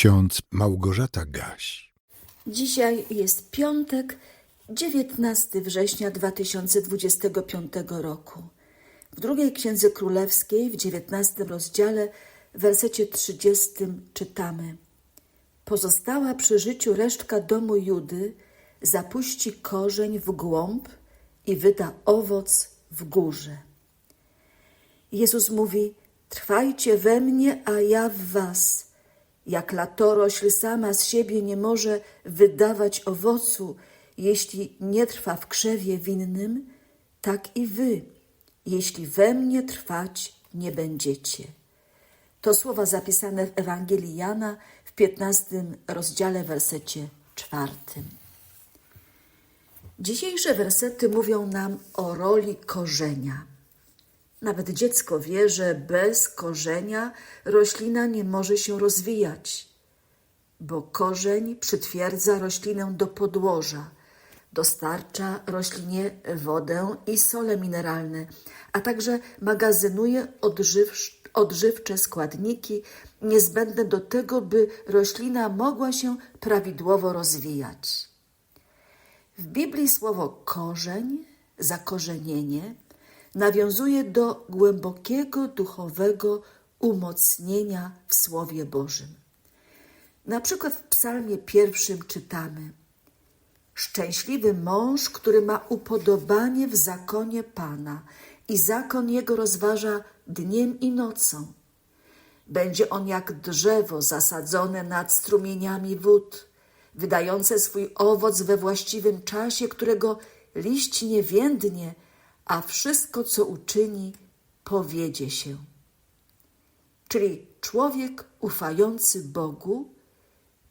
ksiądz Małgorzata Gaś. Dzisiaj jest piątek, 19 września 2025 roku. W drugiej księdze królewskiej, w 19 rozdziale, w wersecie 30 czytamy: Pozostała przy życiu resztka domu Judy zapuści korzeń w głąb i wyda owoc w górze. Jezus mówi: Trwajcie we mnie, a ja w was. Jak latorośl sama z siebie nie może wydawać owocu, jeśli nie trwa w krzewie winnym, tak i wy, jeśli we mnie trwać nie będziecie. To słowa zapisane w Ewangelii Jana w 15 rozdziale, wersecie czwartym. Dzisiejsze wersety mówią nam o roli korzenia. Nawet dziecko wie, że bez korzenia roślina nie może się rozwijać, bo korzeń przytwierdza roślinę do podłoża, dostarcza roślinie wodę i sole mineralne, a także magazynuje odżyw, odżywcze składniki niezbędne do tego, by roślina mogła się prawidłowo rozwijać. W Biblii słowo korzeń, zakorzenienie nawiązuje do głębokiego duchowego umocnienia w Słowie Bożym. Na przykład w Psalmie pierwszym czytamy: Szczęśliwy mąż, który ma upodobanie w zakonie Pana i zakon jego rozważa dniem i nocą. Będzie on jak drzewo zasadzone nad strumieniami wód, wydające swój owoc we właściwym czasie, którego liść nie więdnie, a wszystko, co uczyni, powiedzie się. Czyli człowiek ufający Bogu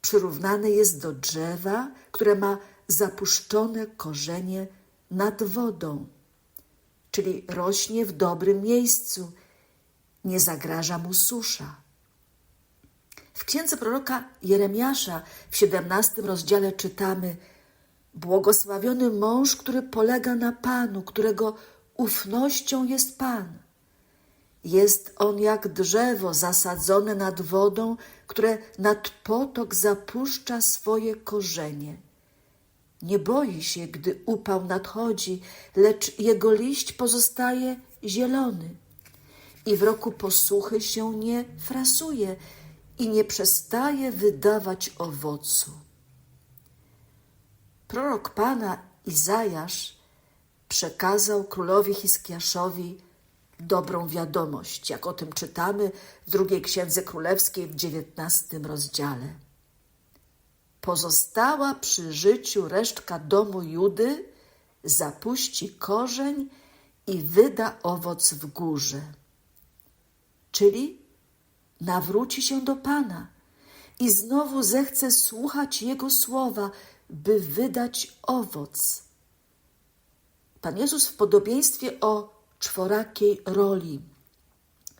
przyrównany jest do drzewa, które ma zapuszczone korzenie nad wodą, czyli rośnie w dobrym miejscu, nie zagraża mu susza. W księdze proroka Jeremiasza w 17 rozdziale czytamy: Błogosławiony mąż, który polega na Panu, którego ufnością jest Pan. Jest on jak drzewo zasadzone nad wodą, które nad potok zapuszcza swoje korzenie. Nie boi się, gdy upał nadchodzi, lecz jego liść pozostaje zielony. I w roku posłuchy się nie frasuje i nie przestaje wydawać owocu. Prorok Pana Izajasz przekazał królowi Hiskiaszowi dobrą wiadomość, jak o tym czytamy w drugiej księdze królewskiej w dziewiętnastym rozdziale. Pozostała przy życiu resztka domu Judy zapuści korzeń i wyda owoc w górze. Czyli nawróci się do Pana i znowu zechce słuchać Jego słowa, by wydać owoc. Pan Jezus w podobieństwie o czworakiej roli,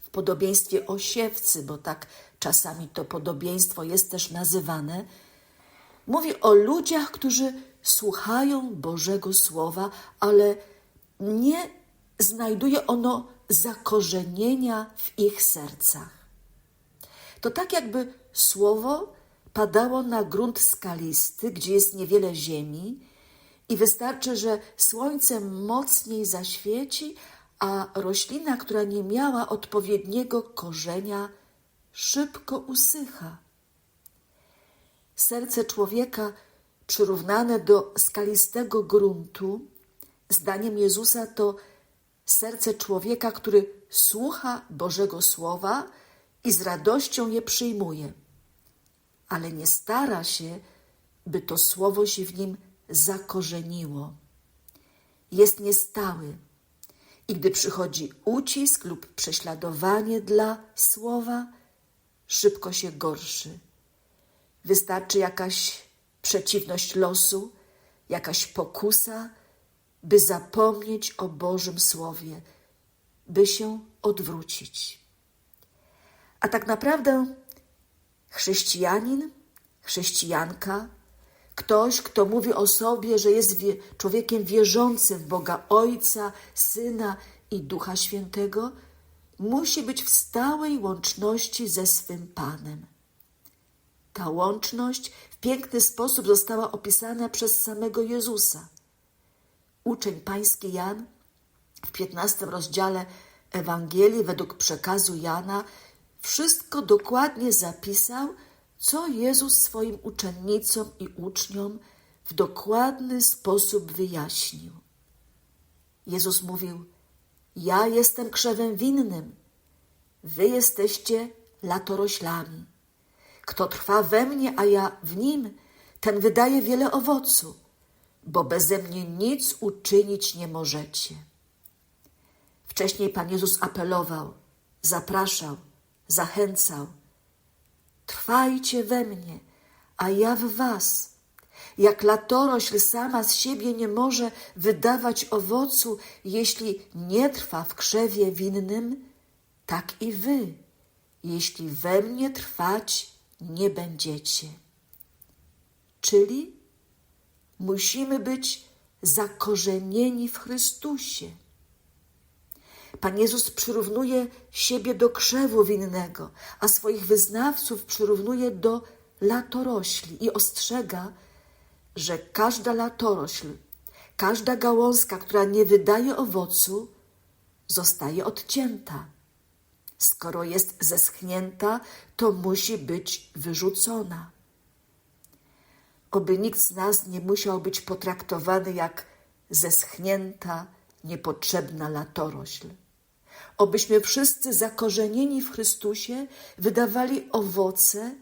w podobieństwie o siewcy, bo tak czasami to podobieństwo jest też nazywane, mówi o ludziach, którzy słuchają Bożego Słowa, ale nie znajduje ono zakorzenienia w ich sercach. To tak jakby słowo padało na grunt skalisty, gdzie jest niewiele ziemi, i wystarczy, że słońce mocniej zaświeci, a roślina, która nie miała odpowiedniego korzenia, szybko usycha. Serce człowieka przyrównane do skalistego gruntu, zdaniem Jezusa to serce człowieka, który słucha Bożego Słowa i z radością je przyjmuje, ale nie stara się, by to słowo się w nim zakorzeniło. Jest niestały i gdy przychodzi ucisk lub prześladowanie dla słowa, szybko się gorszy. Wystarczy jakaś przeciwność losu, jakaś pokusa, by zapomnieć o Bożym Słowie, by się odwrócić. A tak naprawdę chrześcijanin, chrześcijanka, ktoś, kto mówi o sobie, że jest wie, człowiekiem wierzącym w Boga Ojca, Syna i Ducha Świętego, musi być w stałej łączności ze swym Panem. Ta łączność w piękny sposób została opisana przez samego Jezusa. Uczeń pański Jan w 15 rozdziale Ewangelii według przekazu Jana wszystko dokładnie zapisał, co Jezus swoim uczennicom i uczniom w dokładny sposób wyjaśnił. Jezus mówił: Ja jestem krzewem winnym, wy jesteście latoroślami. Kto trwa we mnie, a ja w nim, ten wydaje wiele owocu, bo beze mnie nic uczynić nie możecie. Wcześniej Pan Jezus apelował, zapraszał, zachęcał. Trwajcie we mnie, a ja w was. Jak latorośl sama z siebie nie może wydawać owocu, jeśli nie trwa w krzewie winnym, tak i wy, jeśli we mnie trwać nie będziecie. Czyli musimy być zakorzenieni w Chrystusie. Pan Jezus przyrównuje siebie do krzewu winnego, a swoich wyznawców przyrównuje do latorośli i ostrzega, że każda latorośl, każda gałązka, która nie wydaje owocu, zostaje odcięta. Skoro jest zeschnięta, to musi być wyrzucona. Oby nikt z nas nie musiał być potraktowany jak zeschnięta, niepotrzebna latorośl. Obyśmy wszyscy zakorzenieni w Chrystusie wydawali owoce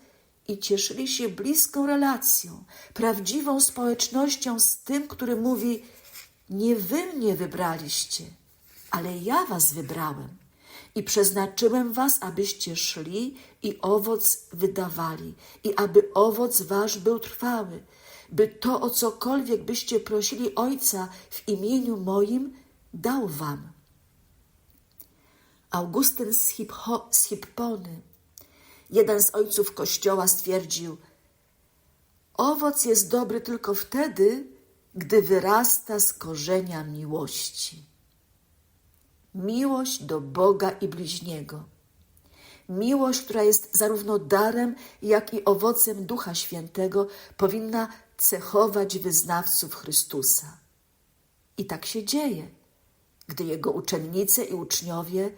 i cieszyli się bliską relacją, prawdziwą społecznością z tym, który mówi: Nie wy mnie wybraliście, ale ja was wybrałem i przeznaczyłem was, abyście szli i owoc wydawali, i aby owoc wasz był trwały, by to, o cokolwiek byście prosili Ojca w imieniu moim, dał wam. Augustyn z, Hippo, z Hippony, jeden z ojców Kościoła, stwierdził: Owoc jest dobry tylko wtedy, gdy wyrasta z korzenia miłości. Miłość do Boga i bliźniego. Miłość, która jest zarówno darem, jak i owocem Ducha Świętego, powinna cechować wyznawców Chrystusa. I tak się dzieje, gdy Jego uczennice i uczniowie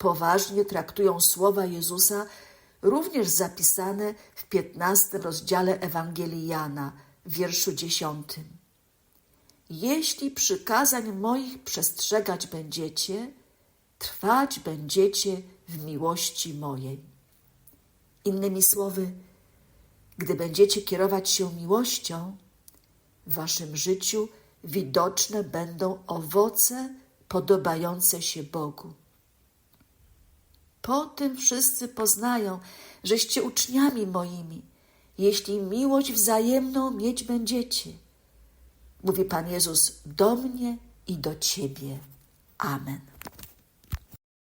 poważnie traktują słowa Jezusa, również zapisane w 15 rozdziale Ewangelii Jana, wierszu 10. Jeśli przykazań moich przestrzegać będziecie, trwać będziecie w miłości mojej. Innymi słowy, gdy będziecie kierować się miłością, w waszym życiu widoczne będą owoce podobające się Bogu. Po tym wszyscy poznają, żeście uczniami moimi, jeśli miłość wzajemną mieć będziecie. Mówi Pan Jezus do mnie i do Ciebie. Amen.